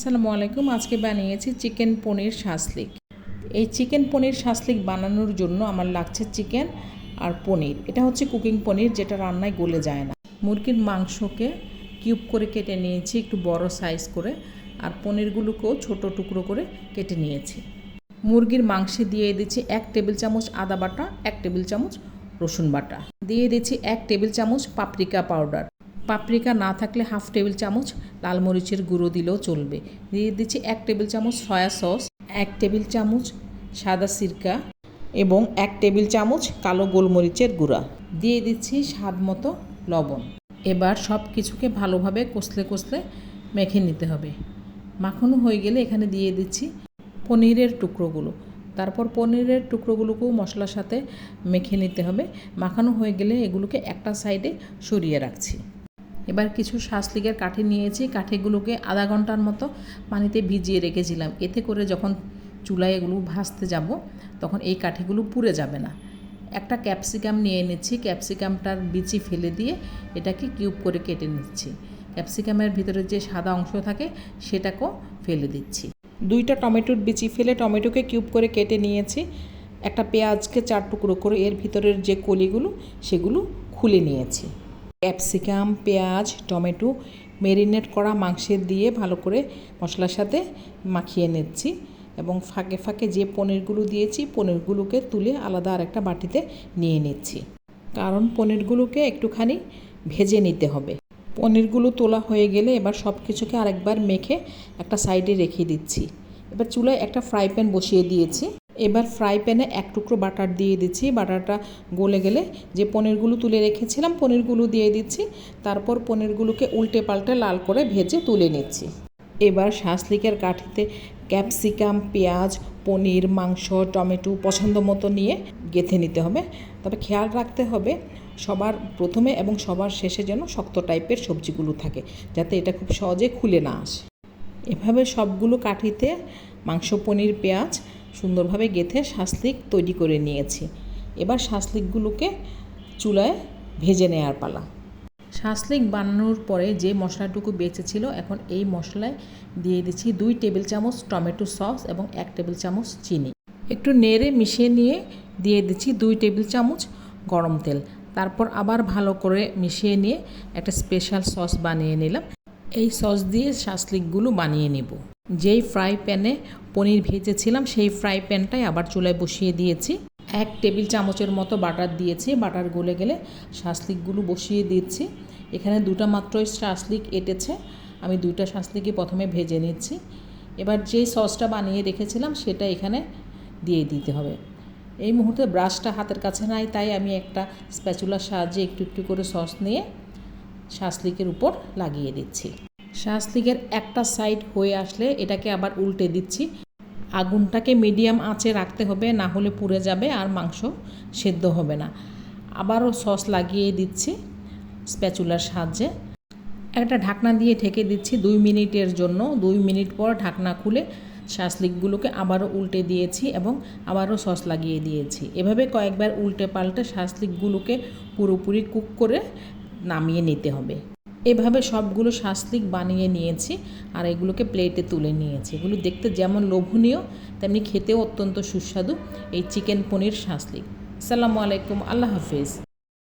আসসালামু আলাইকুম। আজকে বানিয়েছি চিকেন পনির শাসলিক। এই চিকেন পনির শাসলিক বানানোর জন্য আমার লাগছে চিকেন আর পনির। এটা হচ্ছে কুকিং পনির যেটা রান্নায় গলে যায় না। মুরগির মাংসকে কিউব করে কেটে নিয়েছি একটু বড় সাইজ করে আর পনিরগুলোকেও ছোট টুকরো করে কেটে নিয়েছি। মুরগির মাংসে দিয়ে দিচ্ছি এক টেবিল চামচ আদা বাটা, এক টেবিল চামচ রসুন বাটা। দিয়ে দিচ্ছি এক টেবিল চামচ পাপরিকা পাউডার। পাপরিকা না থাকলে হাফ টেবিল চামচ লাল মরিচের গুঁড়ো দিলেও চলবে। দিয়ে দিচ্ছি এক টেবিল চামচ সয়া সস, এক টেবিল চামচ সাদা সিরকা এবং এক টেবিল চামচ কালো গোলমরিচের গুঁড়া। দিয়ে দিচ্ছি স্বাদ মতো লবণ। এবার সব কিছুকে ভালোভাবে কষলে কষলে মেখে নিতে হবে। মাখানো হয়ে গেলে এখানে দিয়ে দিচ্ছি পনিরের টুকরোগুলো। তারপর পনিরের টুকরোগুলোকেও মশলার সাথে মেখে নিতে হবে। মাখানো হয়ে গেলে এগুলোকে একটা সাইডে সরিয়ে রাখছি। এবার কিছু শাসলিকের কাঠি নিয়েছি, কাঠিগুলোকে আধা ঘণ্টার মতো পানিতে ভিজিয়ে রেখেছিলাম। এতে করে যখন চুলায় এগুলো ভাজতে যাব, তখন এই কাঠিগুলো পুড়ে যাবে না। একটা ক্যাপসিকাম নিয়ে এনেছি, ক্যাপসিকামটার বিচি ফেলে দিয়ে এটাকে কিউব করে কেটে নিচ্ছি। ক্যাপসিকামের ভিতরে যে সাদা অংশ থাকে, সেটাকেও ফেলে দিচ্ছি। দুইটা টমেটোর বিচি ফেলে টমেটোকে কিউব করে কেটে নিয়েছি। একটা পেঁয়াজকে চার টুকরো করে এর ভিতরের যে কলিগুলো, সেগুলো খুলে নিয়েছি। ক্যাপসিকাম, পেঁয়াজ, টমেটো মেরিনেট করা মাংসের দিয়ে ভালো করে মশলার সাথে মাখিয়ে নিচ্ছি এবং ফাঁকে ফাঁকে যে পনিরগুলো দিয়েছি, পনিরগুলোকে তুলে আলাদা আর একটা বাটিতে নিয়ে নিচ্ছি। কারণ পনিরগুলোকে একটুখানি ভেজে নিতে হবে। পনিরগুলো তোলা হয়ে গেলে এবার সব কিছুকে আরেকবার মেখে একটা সাইডে রেখে দিচ্ছি। এবার চুলায় একটা ফ্রাই প্যান বসিয়ে দিয়েছি। এবার ফ্রাই প্যানে এক টুকরো বাটার দিয়ে দিচ্ছি। বাটারটা গলে গেলে যে পনিরগুলো তুলে রেখেছিলাম, পনিরগুলো দিয়ে দিচ্ছি। তারপর পনিরগুলোকে উল্টে পাল্টে লাল করে ভেজে তুলে নিচ্ছি। এবার শাসলিকের কাঠিতে ক্যাপসিকাম পেঁয়াজ, পনির, মাংস, টমেটো পছন্দ মতো নিয়ে গেঁথে নিতে হবে। তবে খেয়াল রাখতে হবে, সবার প্রথমে এবং সবার শেষে যেন শক্ত টাইপের সবজিগুলো থাকে, যাতে এটা খুব সহজে খুলে না আসে। এভাবে সবগুলো কাঠিতে মাংস, পনির, পেঁয়াজ সুন্দরভাবে গেথে শাসলিক তৈরি করে নিয়েছি। এবার শাসলিকগুলোকে চুলায় ভেজে নেওয়ার পালা। শাসলিক বানানোর পরে যে মশলাটুকু বেঁচেছিল, এখন এই মশলায় দিয়ে দিচ্ছি দুই টেবিল চামচ টমেটো সস এবং এক টেবিল চামচ চিনি। একটু নেড়ে মিশিয়ে নিয়ে দিয়ে দিচ্ছি দুই টেবিল চামচ গরম তেল। তারপর আবার ভালো করে মিশিয়ে নিয়ে একটা স্পেশাল সস বানিয়ে নিলাম। এই সস দিয়ে শাসলিকগুলো বানিয়ে নেব। যেই ফ্রাই প্যানে পনির ভেজেছিলাম, সেই ফ্রাই প্যানটাই আবার চুলায় বসিয়ে দিয়েছি। এক টেবিল চামচের মতো বাটার দিয়েছি। বাটার গলে গেলে শাসলিকগুলো বসিয়ে দিচ্ছি। এখানে দুটা মাত্রই শাসলিক এটেছে। আমি দুইটা শাসলিকই প্রথমে ভেজে নিচ্ছি। এবার যেই সসটা বানিয়ে রেখেছিলাম, সেটা এখানে দিয়ে দিতে হবে। এই মুহূর্তে ব্রাশটা হাতের কাছে নাই, তাই আমি একটা স্প্যাচুলার সাহায্যে একটু একটু করে সস নিয়ে শাসলিকের উপর লাগিয়ে দিচ্ছি। শাসলিকের একটা সাইড হয়ে আসলে এটাকে আবার উল্টে দিচ্ছি। আগুনটাকে মিডিয়াম আঁচে রাখতে হবে, না হলে পুড়ে যাবে আর মাংস সেদ্ধ হবে না। আবারও সস লাগিয়ে দিচ্ছি স্প্যাচুলার সাহায্যে। একটা ঢাকনা দিয়ে ঢেকে দিচ্ছি দুই মিনিটের জন্য। দুই মিনিট পর ঢাকনা খুলে শাসলিকগুলোকে আবারও উল্টে দিয়েছি এবং আবারও সস লাগিয়ে দিয়েছি। এভাবে কয়েকবার উল্টে পাল্টে শাসলিকগুলোকে পুরোপুরি কুক করে নামিয়ে নিতে হবে। এভাবে সবগুলো শাসলিক বানিয়ে নিয়েছি আর এগুলোকে প্লেটে তুলে নিয়েছি। এগুলো দেখতে যেমন লোভনীয়, তেমনি খেতেও অত্যন্ত সুস্বাদু এই চিকেন পনির শাসলিক আসসালামু আলাইকুম, আল্লাহ হাফিজ।